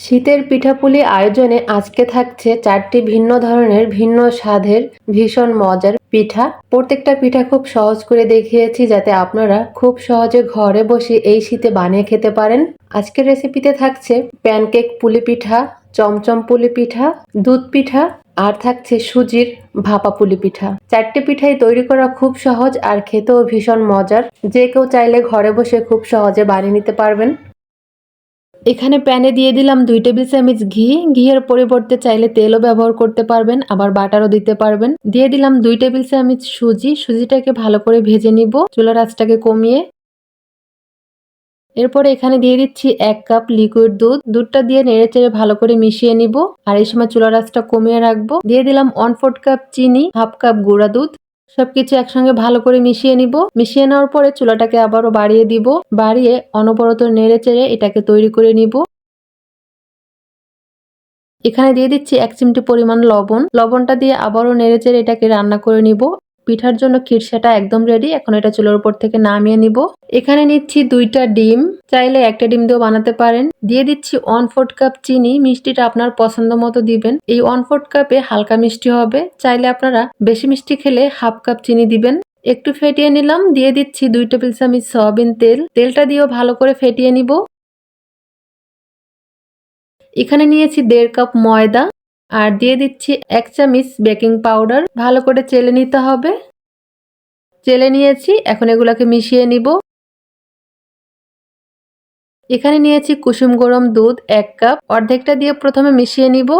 শীতের পিঠাপুলি আয়োজনে আজকে থাকছে চারটি ভিন্ন ধরনের, ভিন্ন স্বাদের, ভীষণ মজার পিঠা। প্রত্যেকটা পিঠা খুব সহজ করে দেখিয়েছি যাতে আপনারা খুব সহজে ঘরে বসে এই শীতে বানিয়ে খেতে পারেন। আজকের রেসিপিতে থাকছে প্যানকেক পুলি পিঠা, চমচম পুলি পিঠা, দুধ পিঠা, আর থাকছে সুজির ভাপা পুলি পিঠা। চারটে পিঠাই তৈরি করা খুব সহজ আর খেতেও ভীষণ মজার। যে কেউ চাইলে ঘরে বসে খুব সহজে বানিয়ে নিতে পারবেন। এখানে প্যানে দিয়ে দিলাম দুই টেবিল চামচ ঘি। ঘিয়ের পরিবর্তে চাইলে তেলও ব্যবহার করতে পারবেন, আবার বাটারও দিতে পারবেন। দিয়ে দিলাম দুই টেবিল চামচ সুজি। সুজিটাকে ভালো করে ভেজে নিব চুলার আঁচটাকে কমিয়ে। এরপরে এখানে দিয়ে দিচ্ছি এক কাপ লিকুইড দুধ। দুধটা দিয়ে নেড়ে চেড়ে ভালো করে মিশিয়ে নিব। আর এই সময় চুলার আঁচটা কমিয়ে রাখব। দিয়ে দিলাম ওয়ান ফোর্থ কাপ চিনি, হাফ কাপ গুঁড়া দুধ। সবকিছু একসঙ্গে ভালো করে মিশিয়ে নিব। মিশিয়ে নেওয়ার পরে চুলাটাকে আবারও বাড়িয়ে দিব। বাড়িয়ে অনবরত নেড়ে চেড়ে এটাকে তৈরি করে নিব। এখানে দিয়ে দিচ্ছি এক চিমটি পরিমাণ লবণ। লবণটা দিয়ে আবারও নেড়ে চেড়ে এটাকে রান্না করে নিব। পিঠার জন্য খিরসাটা একদম রেডি এখন এটা চুলোর উপর থেকে নামিয়ে নিব। এখানে নিচ্ছি দুইটা ডিম। চাইলে একটা ডিম দিয়েও বানাতে পারেন। দিয়ে দিচ্ছি ওয়ান ফোর্থ কাপ চিনি। মিষ্টিটা আপনার পছন্দ মতো দিবেন। এই ওয়ান ফোর্থ কাপে হালকা মিষ্টি হবে। চাইলে আপনারা বেশি মিষ্টি খেলে হাফ কাপ চিনি দিবেন। একটু ফেটিয়ে নিলাম। দিয়ে দিচ্ছি দুই টেবিল চামচ সয়াবিন তেল। তেলটা দিয়েও ভালো করে ফেটিয়ে নিব। এখানে নিয়েছি দেড় কাপ ময়দা। আর দিয়ে দিচ্ছি এক চামচ বেকিং পাউডার। ভালো করে চেলে নিতে হবে। চেলে নিয়েছি, এখন এগুলোকে মিশিয়ে নিব। এখানে নিয়েছি কুসুম গরম দুধ এক কাপ। অর্ধেকটা দিয়ে প্রথমে মিশিয়ে নিব।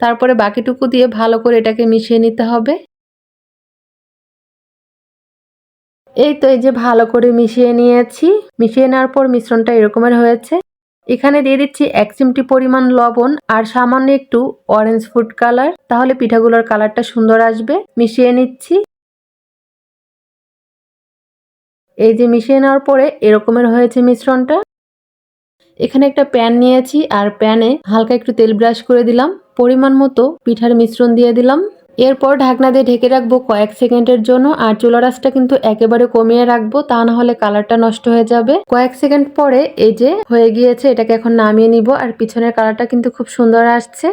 তারপরে বাকিটুকু দিয়ে ভালো করে এটাকে মিশিয়ে নিতে হবে। এই তো এই যে ভালো করে মিশিয়ে নিয়েছি। মিশিয়ে নেওয়ার পর মিশ্রণটা এরকমের হয়েছে। এখানে দিয়ে দিচ্ছি এক চিমটি পরিমাণ লবণ আর সামান্য একটু অরেঞ্জ ফুড কালার তাহলে পিঠাগুলোর কালারটা সুন্দর আসবে। মিশিয়ে নিচ্ছি। এই যে মিশিয়ে নেওয়ার পরে এরকমের হয়েছে মিশ্রণটা। এখানে একটা প্যান নিয়েছি আর প্যানে হালকা একটু তেল ব্রাশ করে দিলাম। পরিমাণ মতো পিঠার মিশ্রণ দিয়ে দিলাম। এরপর ঢাকনা দিয়ে ঢেকে রাখব কয়েক সেকেন্ডের জন্য, আর চুলা রাসটা কিন্তু একেবারে কমিয়ে রাখব, তা না হলে কালারটা নষ্ট হয়ে যাবে। কয়েক সেকেন্ড পরে এই যে হয়ে গিয়েছে, এটাকে এখন নামিয়ে নিব, আর পিছনের কালারটা কিন্তু খুব সুন্দর আসছে।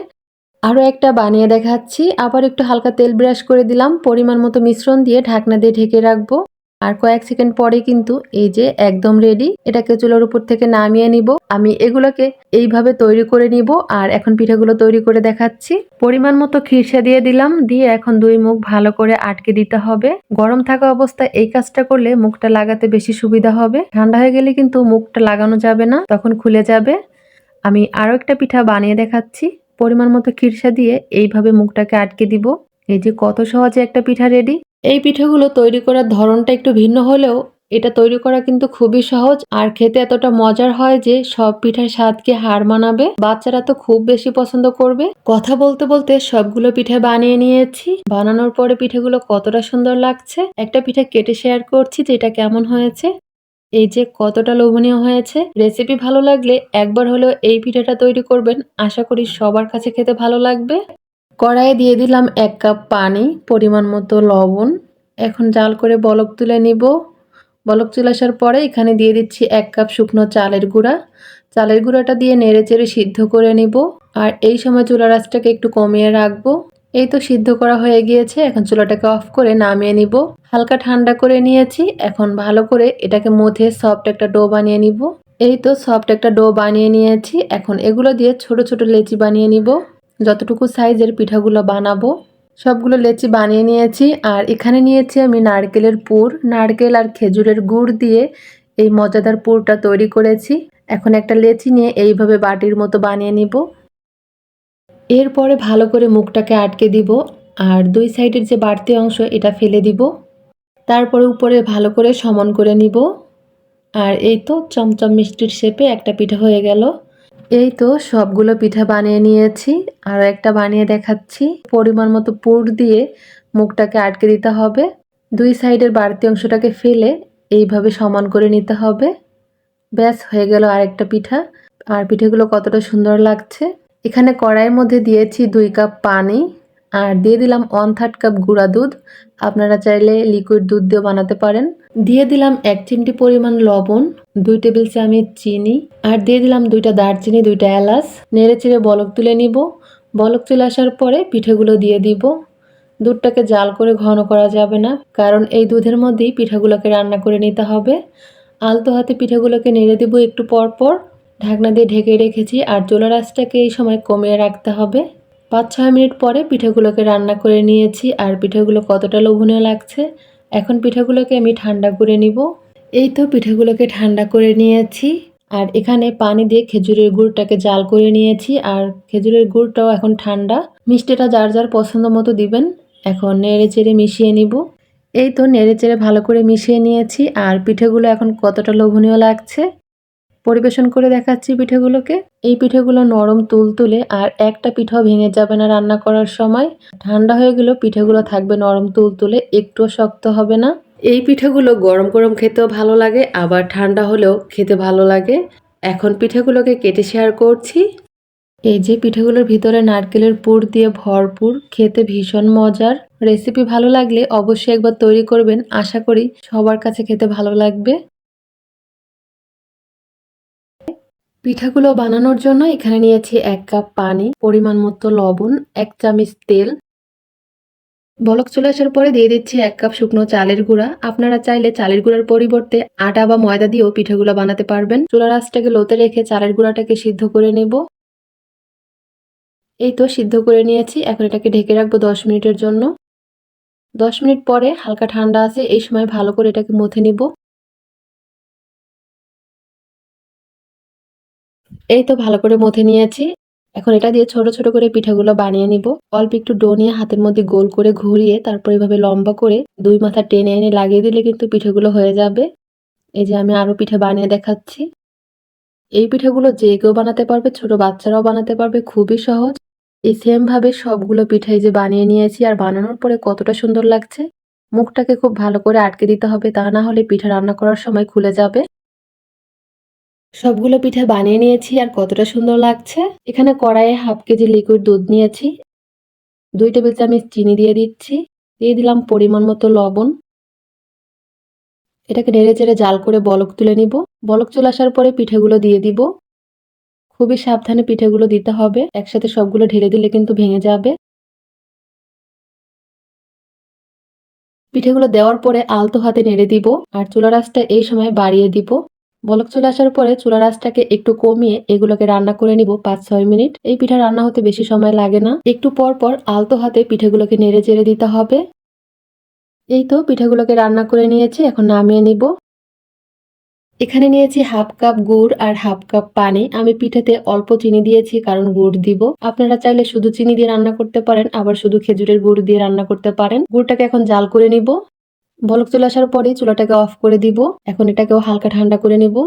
আরও একটা বানিয়ে দেখাচ্ছি, আবার একটু হালকা তেল ব্রাশ করে দিলাম, পরিমাণ মতো মিশ্রণ দিয়ে ঢাকনা দিয়ে ঢেকে রাখব। আর কয়েক সেকেন্ড পরে কিন্তু এই যে একদম রেডি এটাকে চুলোর উপর থেকে নামিয়ে নিব। আমি এগুলোকে এইভাবে তৈরি করে নিব আর এখন পিঠাগুলো তৈরি করে দেখাচ্ছি। পরিমাণ মতো খিরসা দিয়ে দিলাম, দিয়ে এখন দুই মুখ ভালো করে আটকে দিতে হবে। গরম থাকা অবস্থায় এই কাজটা করলে মুখটা লাগাতে বেশি সুবিধা হবে। ঠান্ডা হয়ে গেলে কিন্তু মুখটা লাগানো যাবে না, তখন খুলে যাবে। আমি আরও একটা পিঠা বানিয়ে দেখাচ্ছি। পরিমাণ মতো খিরসা দিয়ে এইভাবে মুখটাকে আটকে দিব। এই যে কত সহজে একটা পিঠা রেডি এই পিঠাগুলো তৈরি করার ধরনটা একটু ভিন্ন হলেও এটা তৈরি করা কিন্তু খুবই সহজ আর খেতে এতটা মজার হয় যে সব পিঠার স্বাদকে হার মানাবে। বাচ্চারা তো খুব বেশি পছন্দ করবে। কথা বলতে বলতে সবগুলো পিঠে বানিয়ে নিয়েছি। বানানোর পরে পিঠেগুলো কতটা সুন্দর লাগছে, একটা পিঠা কেটে শেয়ার করছি যে এটা কেমন হয়েছে। এই যে কতটা লোভনীয় হয়েছে। রেসিপি ভালো লাগলে একবার হলেও এই পিঠাটা তৈরি করবেন। আশা করি সবার কাছে খেতে ভালো লাগবে। কড়াইয়ে দিয়ে দিলাম এক কাপ পানি, পরিমাণ মতো লবণ। এখন জাল করে বলক তুলে নিব। বলক চলে আসার পরে এখানে দিয়ে দিচ্ছি এক কাপ শুকনো চালের গুঁড়া। চালের গুঁড়াটা দিয়ে নেড়ে চেড়ে সিদ্ধ করে নিব। আর এই সময় চুলা রাসটাকে একটু কমিয়ে রাখব। এই তো সিদ্ধ করা হয়ে গিয়েছে। এখন চুলাটাকে অফ করে নামিয়ে নিব। হালকা ঠান্ডা করে নিয়েছি। এখন ভালো করে এটাকে মধ্যে সফট একটা ডো বানিয়ে নিব। এই তো সফট একটা ডো বানিয়ে নিয়েছি। এখন এগুলো দিয়ে ছোট ছোট লেচি বানিয়ে নিব। যতটুকু সাইজের পিঠাগুলো বানাবো, সবগুলো লেচি বানিয়ে নিয়েছি। আর এখানে নিয়েছি আমি নারকেলের পুর, নারকেল আর খেজুরের গুড় দিয়ে এই মজাদার পুরটা তৈরি করেছি। এখন একটা লেচি নিয়ে এইভাবে বাটির মতো বানিয়ে নিব। এরপরে ভালো করে মুখটাকে আটকে দিব আর দুই সাইডের যে বাড়তি অংশ এটা ফেলে দিব। তারপরে উপরে ভালো করে সমান করে নিব। আর এই তো চমচম মিষ্টির শেপে একটা পিঠা হয়ে গেল। এই তো সবগুলো পিঠা বানিয়ে নিয়েছি, আর একটা বানিয়ে দেখাচ্ছি। পরিমাণ মতো পুর দিয়ে মুখটাকে আটকে দিতে হবে। দুই সাইডের বাড়তি অংশটাকে ফেলে এইভাবে সমান করে নিতে হবে। ব্যাস, হয়ে গেল আরেকটা পিঠা। আর পিঠেগুলো কতটা সুন্দর লাগছে। এখানে কড়াইয়ের মধ্যে দিয়েছি দুই কাপ পানি। আর দিয়ে দিলাম ওয়ান থার্ড কাপ গুঁড়া দুধ। আপনারা চাইলে লিকুইড দুধ দিয়েও বানাতে পারেন। দিয়ে দিলাম এক চিমটি পরিমাণ লবণ, দুই টেবিল চামচ চিনি, আর দিয়ে দিলাম দুইটা দারচিনি, দুইটা এলাচ। নেড়ে চেড়ে বলক তুলে নিব। বলক চলে আসার পরে পিঠেগুলো দিয়ে দিব। দুধটাকে জাল করে ঘন করা যাবে না, কারণ এই দুধের মধ্যেই পিঠাগুলোকে রান্না করে নিতে হবে। আলতো হাতে পিঠাগুলোকে নেড়ে দিব একটু পর পর। ঢাকনা দিয়ে ঢেকে রেখেছি, আর চুলা রাসটাকে এই সময় কমিয়ে রাখতে হবে। পাঁচ ছয় মিনিট পরে পিঠাগুলোকে রান্না করে নিয়েছি, আর পিঠাগুলো কতটা লোভনীয় লাগছে এখন পিঠাগুলোকে আমি ঠান্ডা করে নিব। এই তো পিঠাগুলোকে ঠান্ডা করে নিয়েছি। আর এখানে পানি দিয়ে খেজুরের গুড়টাকে জাল করে নিয়েছি। আর খেজুরের গুড়টাও এখন ঠান্ডা। মিষ্টিটা যার যার পছন্দ মতো দিবেন। এখন নেড়ে চেড়ে মিশিয়ে নিব। এই তো নেড়ে চেড়ে ভালো করে মিশিয়ে নিয়েছি। আর পিঠেগুলো এখন কতটা লোভনীয় লাগছে। পরিবেশন করে দেখাচ্ছি পিঠেগুলোকে। এই পিঠেগুলো নরম তুলতুলে আর একটা পিঠাও ভেঙে যাবে না রান্না করার সময়। ঠান্ডা হয়ে গেলেও পিঠেগুলো থাকবে নরম তুলতুলে একটুও শক্ত হবে না। এই পিঠেগুলো গরম গরম খেতেও ভালো লাগে, আবার ঠান্ডা হলেও খেতে ভালো লাগে। এখন পিঠেগুলোকে কেটে শেয়ার করছি। এই যে পিঠেগুলোর ভিতরে নারকেলের পুর দিয়ে ভরপুর, খেতে ভীষণ মজার। রেসিপি ভালো লাগলে অবশ্যই একবার তৈরি করবেন। আশা করি সবার কাছে খেতে ভালো লাগবে। পিঠাগুলো বানানোর জন্য এখানে নিয়েছি এক কাপ পানি, পরিমাণ মতো লবণ, এক চামচ তেল। বলক চলে আসার পরে দিয়ে দিচ্ছি এক কাপ শুকনো চালের গুঁড়া। আপনারা চাইলে চালের গুঁড়ার পরিবর্তে আটা বা ময়দা দিয়েও পিঠাগুলো বানাতে পারবেন। চুলার আঁচটাকে লোতে রেখে চালের গুঁড়াটাকে সিদ্ধ করে নেব। এই তো সিদ্ধ করে নিয়েছি, এখন এটাকে ঢেকে রাখব দশ মিনিটের জন্য। দশ মিনিট পরে হালকা ঠান্ডা আছে, এই সময় ভালো করে এটাকে মথে নিব। এই তো ভালো করে মথে নিয়েছি। এখন এটা দিয়ে ছোট ছোট করে পিঠাগুলো বানিয়ে নিব। অল্প একটু ডো নিয়ে হাতের মধ্যে গোল করে ঘুরিয়ে তারপর এভাবে লম্বা করে দুই মাথা টেনে এনে লাগিয়ে দিলে কিন্তু পিঠাগুলো হয়ে যাবে। এই যে আমি আরও পিঠা বানিয়ে দেখাচ্ছি। এই পিঠাগুলো যে কেউ বানাতে পারবে, ছোট বাচ্চারাও বানাতে পারবে, খুবই সহজ। এই সেম ভাবে সবগুলো পিঠাই যে বানিয়ে নিয়েছি আর বানানোর পরে কতটা সুন্দর লাগছে। মুখটাকে খুব ভালো করে আটকে দিতে হবে, তা না হলে পিঠা রান্না করার সময় খুলে যাবে। সবগুলো পিঠা বানিয়ে নিয়েছি আর কতটা সুন্দর লাগছে। এখানে কড়াইয়ে হাফ কেজি লিকুইড দুধ নিয়েছি। দুই টেবিল চামচ চিনি দিয়ে দিচ্ছি। দিয়ে দিলাম পরিমাণ মতো লবণ। এটাকে নেড়ে চেড়ে জাল করে বলক তুলে নিব। বলক চলে আসার পরে পিঠেগুলো দিয়ে দিব। খুবই সাবধানে পিঠেগুলো দিতে হবে। একসাথে সবগুলো ঢেলে দিলে কিন্তু ভেঙে যাবে। পিঠেগুলো দেওয়ার পরে আলতো হাতে নেড়ে দিব। আর চুলা রাসটা এই সময় বাড়িয়ে দিব। বলক চলে আসার পরে চুলা রাসটাকে একটু কমিয়ে এগুলোকে রান্না করে নিব পাঁচ ছয় মিনিট। এই পিঠা রান্না হতে বেশি সময় লাগে না। একটু পর পর আলতো হাতে পিঠেগুলোকে নেড়ে চেড়ে দিতে হবে। এই তো পিঠাগুলোকে রান্না করে নিয়েছি, এখন নামিয়ে নিব। এখানে নিয়েছি হাফ কাপ গুড় আর হাফ কাপ পানি। আমি পিঠাতে অল্প চিনি দিয়েছি, কারণ গুড় দিব। আপনারা চাইলে শুধু চিনি দিয়ে রান্না করতে পারেন, আবার শুধু খেজুরের গুড় দিয়ে রান্না করতে পারেন। গুড়টাকে এখন জাল করে নিব। বলক চলে আসার পরে চুলাটাকে অফ করে দিব। এখন এটাকেও হালকা ঠান্ডা করে নিব।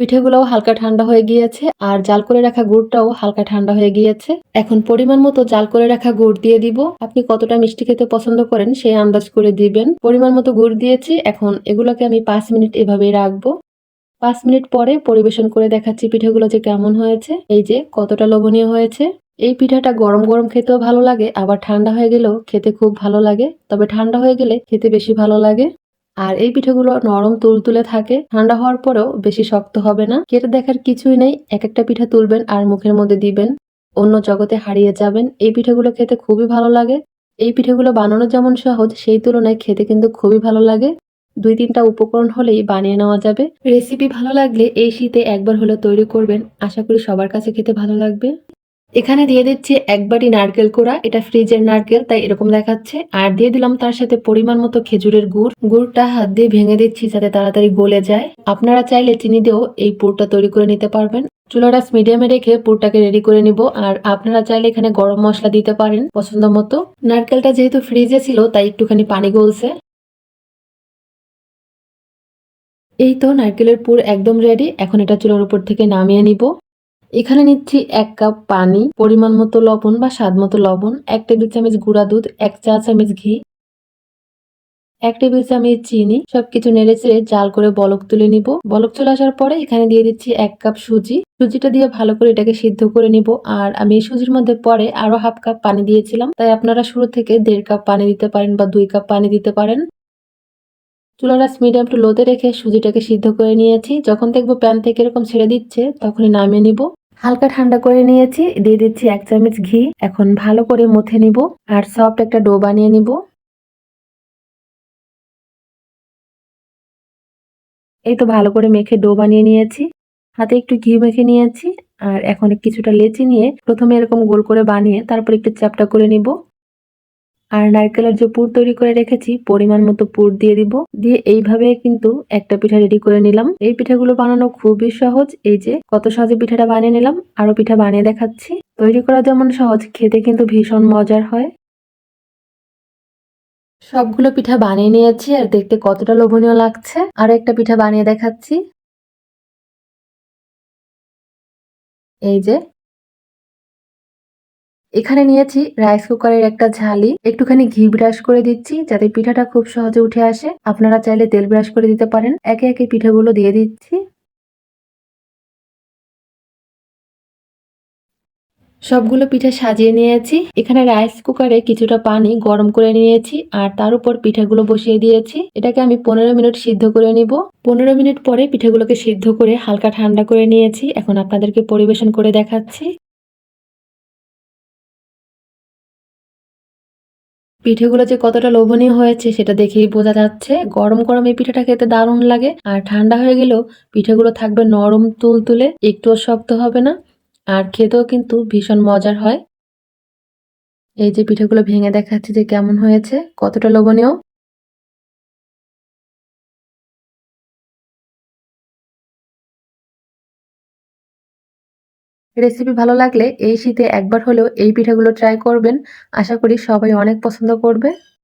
পিঠেগুলোও হালকা ঠান্ডা হয়ে গিয়েছে আর জাল করে রাখা গুড়টাও হালকা ঠান্ডা হয়ে গিয়েছে। এখন পরিমাণ মতো জাল করে রাখা গুড় দিয়ে দিব। আপনি কতটা মিষ্টি খেতে পছন্দ করেন সেই আন্দাজ করে দিবেন। পরিমাণ মতো গুড় দিয়েছি। এখন এগুলোকে আমি পাঁচ মিনিট এভাবেই রাখব। পাঁচ মিনিট পরে পরিবেশন করে দেখাচ্ছি পিঠেগুলো যে কেমন হয়েছে। এই যে কতটা লোভনীয় হয়েছে। এই পিঠাটা গরম গরম খেতেও ভালো লাগে, আবার ঠান্ডা হয়ে গেলেও খেতে খুব ভালো লাগে। তবে ঠান্ডা হয়ে গেলে খেতে বেশি ভালো লাগে। আর এই পিঠাগুলো নরম তুলতুলে থাকে, ঠান্ডা হওয়ার পরেও বেশি শক্ত হবে না। কেটে দেখার কিছুই নেই এক একটা পিঠা তুলবেন আর মুখের মধ্যে দিবেন। অন্য জগতে হারিয়ে যাবেন। এই পিঠাগুলো খেতে খুবই ভালো লাগে। এই পিঠাগুলো বানানো যেমন সহজ, সেই তুলনায় খেতে কিন্তু খুবই ভালো লাগে। দুই তিনটা উপকরণ হলেই বানিয়ে নেওয়া যাবে। রেসিপি ভালো লাগলে এই শীতে একবার হলে তৈরি করবেন। আশা করি সবার কাছে খেতে ভালো লাগবে। এখানে দিয়ে দিচ্ছি এক বাটি নারকেল কোড়া, এটা ফ্রিজের নারকেল, তাই এরকম দেখাচ্ছে। আর দিয়ে দিলাম তার সাথে পরিমাণ মতো খেজুরের গুড়। গুড়টা হাত দিয়ে ভেঙে দিচ্ছি যাতে তাড়াতাড়ি গলে যায়। আপনারা চাইলে চিনি দিয়েও এই পুরটা তৈরি করে নিতে পারবেন। চুলাটা মিডিয়ামে রেখে পুরটাকে রেডি করে নিব। আর আপনারা চাইলে এখানে গরম মশলা দিতে পারেন পছন্দ মতো। নারকেলটা যেহেতু ফ্রিজে ছিল, তাই একটুখানি পানি গলছে। এই তো নারকেলের পুর একদম রেডি এখন এটা চুলার উপর থেকে নামিয়ে নিব। এখানে নিচ্ছি এক কাপ পানি, পরিমাণ মতো লবণ বা স্বাদ মতো লবণ, এক টেবিল চামচ গুঁড়া দুধ, এক চা চামচ ঘি, এক টেবিল চামচ চিনি, সবকিছু নেড়ে চেড়ে জাল করে বলক তুলে নিব। বলক চলে আসার পরে এখানে দিয়ে দিচ্ছি এক কাপ সুজি। সুজিটা দিয়ে ভালো করে এটাকে সিদ্ধ করে নিব। আর আমি এই সুজির মধ্যে পরে আরও হাফ কাপ পানি দিয়েছিলাম। তাই আপনারা শুরু থেকে দেড় কাপ পানি দিতে পারেন বা দুই কাপ পানি দিতে পারেন। চুলার মিডিয়াম টু লোতে রেখে সুজিটাকে সিদ্ধ করে নিয়েছি। যখন দেখব প্যান থেকে এরকম ছেড়ে দিচ্ছে, তখনই নামিয়ে নিব। হালকা ঠান্ডা করে নিয়েছি, দিয়ে দিচ্ছি এক চামচ ঘি। এখন ভালো করে মুথে নিব আর সফট একটা ডো বানিয়ে নিব। এই তো ভালো করে মেখে ডো বানিয়ে নিয়েছি। হাতে একটু ঘি মেখে নিয়েছি আর এখন কিছুটা লেচি নিয়ে প্রথমে এরকম গোল করে বানিয়ে তারপর একটু চ্যাপটা করে নিব। আর নারকেলের যে পুর তৈরি করে রেখেছি, পরিমাণ মতো পুর দিয়ে দিব। দিয়ে এইভাবে কিন্তু একটা পিঠা রেডি করে নিলাম। এই পিঠাগুলো বানানো খুবই সহজ। এই যে, কত সহজে পিঠাটা বানিয়ে নিলাম। আরও পিঠা বানিয়ে দেখাচ্ছি। তৈরি করা যেমন সহজ, খেতে কিন্তু ভীষণ মজার হয়। সবগুলো পিঠা বানিয়ে নিয়েছি আর দেখতে কতটা লোভনীয় লাগছে। আর একটা পিঠা বানিয়ে দেখাচ্ছি। এই যে এখানে নিয়েছি রাইস কুকারের একটা ঝালি। একটুখানি ঘি ব্রাশ করে দিচ্ছি, যাতে পিঠাটা খুব সহজে উঠে আসে। আপনারা চাইলে তেল ব্রাশ করে দিতে পারেন। একে একে পিঠাগুলো দিয়ে দিচ্ছি। সবগুলো পিঠা সাজিয়ে নিয়েছি। এখানে রাইস কুকারে কিছুটা পানি গরম করে নিয়েছি আর তার উপর পিঠাগুলো বসিয়ে দিয়েছি। এটাকে আমি পনেরো মিনিট সিদ্ধ করে নিব। পনেরো মিনিট পরে পিঠাগুলোকে সিদ্ধ করে হালকা ঠান্ডা করে নিয়েছি। এখন আপনাদেরকে পরিবেশন করে দেখাচ্ছি। পিঠেগুলো যে কতটা লোভনীয় হয়েছে সেটা দেখেই বোঝা যাচ্ছে। গরম গরম এই পিঠাটা খেতে দারুণ লাগে। আর ঠান্ডা হয়ে গেলেও পিঠেগুলো থাকবে নরম তুলতুলে, একটুও শক্ত হবে না। আর খেতেও কিন্তু ভীষণ মজার হয়। এই যে পিঠেগুলো ভেঙে দেখাচ্ছি যে কেমন হয়েছে, কতটা লোভনীয়। রেসিপি ভালো লাগলে এই শীতে একবার হলেও এই পিঠাগুলো ট্রাই করবেন। আশা করি সবাই অনেক পছন্দ করবে।